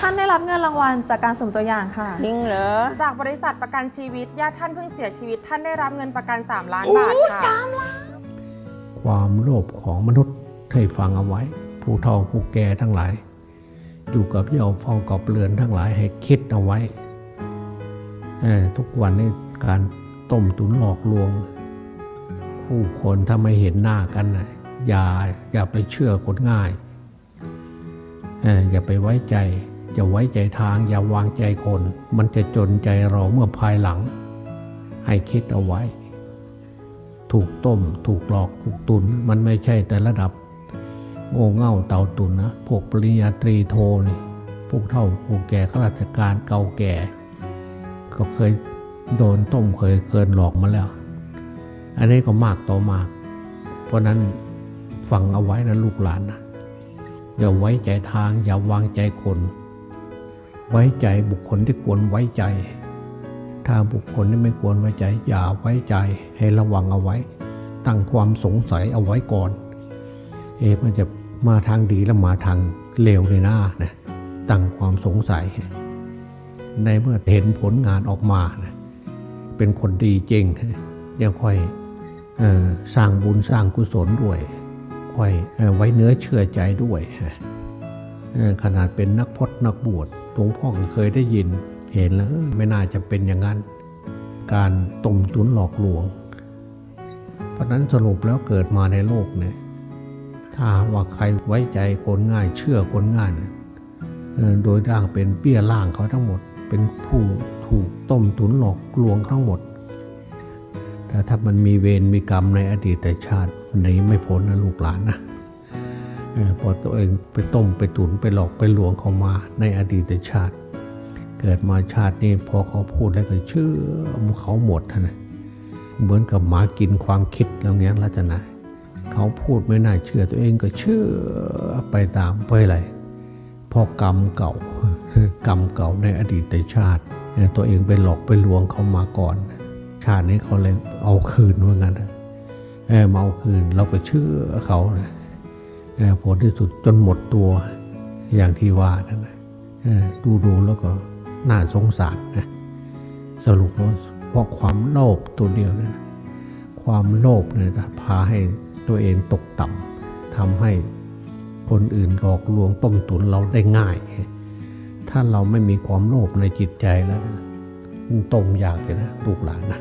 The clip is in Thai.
ท่านได้รับเงินรางวัลจากการสุ่มตัวอย่างค่ะ จริงเหรอ จากบริษัทประกันชีวิตญาติท่านเพิ่งเสียชีวิต ท่านได้รับเงินประกัน 3 ล้านบาทค่ะ ความโลภของมนุษย์ให้ฟังเอาไว้ ผู้เฒ่าผู้แก่ทั้งหลาย อยู่กับเหย่าเฝ้ากับเรือนทั้งหลายให้คิดเอาไว้เอ่อทุกวันนี้การต้มตุนหลอกลวง ผู้คนถ้าไม่เห็นหน้ากันนะอย่าอย่าไปเชื่อคนง่ายเอย่าไปไว้ใจ อย่าไว้ใจทาง อย่าวางใจคน มันจะจนใจเราเมื่อภายหลัง ให้คิดเอาไว้ ถูกต้ม ถูกหลอก ถูกตุน มันไม่ใช่แต่ระดับ โง่เง่าเต่าตุนนะ พวกปริญญาตรีโทนี่ พวกเท่าพวกแก่ข้าราชการเก่าแก่ ก็เคยโดนต้มเคยเกินหลอกมาแล้ว อันนี้ก็มากต่อมาก เพราะนั้นฟังเอาไว้นะลูกหลานนะ อย่าไว้ใจทาง อย่าวางใจคน ไว้ใจบุคคลที่ควรไว้ใจ ถ้าบุคคลที่ไม่ควรไว้ใจ อย่าไว้ใจให้ระวังเอาไว้ ตั้งความสงสัยเอาไว้ก่อน เอะมันจะมาทางดีแล้วมาทางเลวเลยนะนะตั้งความสงสัย ในเมื่อเห็นผลงานออกมานะเป็นคนดีจริงยังค่อยออสร้างบุญสร้างกุศลด้วย ค่อยเออไว้เนื้อเชื่อใจด้วยขนาดเป็นนักพจนักบวชหลวงพ่อเคยได้ยิน เห็นแล้วไม่น่าจะเป็นอย่างนั้น การต้มตุนหลอกลวง เพราะนั้นสรุปแล้วเกิดมาในโลกเนี่ยถ้าว่าใครไว้ใจคนง่ายเชื่อคนง่ายโดยด่างเป็นเปี้ยล่างเขาทั้งหมด เป็นผู้ถูกต้มตุนหลอกลวงทั้งหมด แต่ถ้ามันมีเวรมีกรรมในอดีตชาติหนีไม่พ้นนะลูกหลานนะออพอตัวเองไปต้มไปตุนไปหลอกไปหลวงเขามาในอดีตชาติ เกิดมาชาตินี้พอเขาพูดแล้วก็เชื่อเขาหมดนะเหมือนกับหมากินความคิดแล้วเงี้ยลักษณะเขาพูดไม่น่าเชื่อตัวเองก็เชื่อไปตามไปอะไรเพราะกรรมเก่ากรรมเก่าในอดีตชาติ ตัวเองไปหลอกไปลวงเขามาก่อน ชาตินี้เขาเลยเอาคืนว่างั้นเออมาเอาคืนเราก็เชื่อเขานะเออผลที่สุดจนหมดตัวอย่างที่ว่านั่นนะเออดูดูแล้วก็น่าสงสารนะสรุปแล้วเพราะความโลภตัวเดียวนั่นนะความโลภเนี่ยพาให้ตัวเองตกต่ำทำให้คนอื่นหลอกลวงต้มตุนเราได้ง่าย ถ้าเราไม่มีความโลภในจิตใจแล้วนะต้มยากเลยนะลูกหลานนะ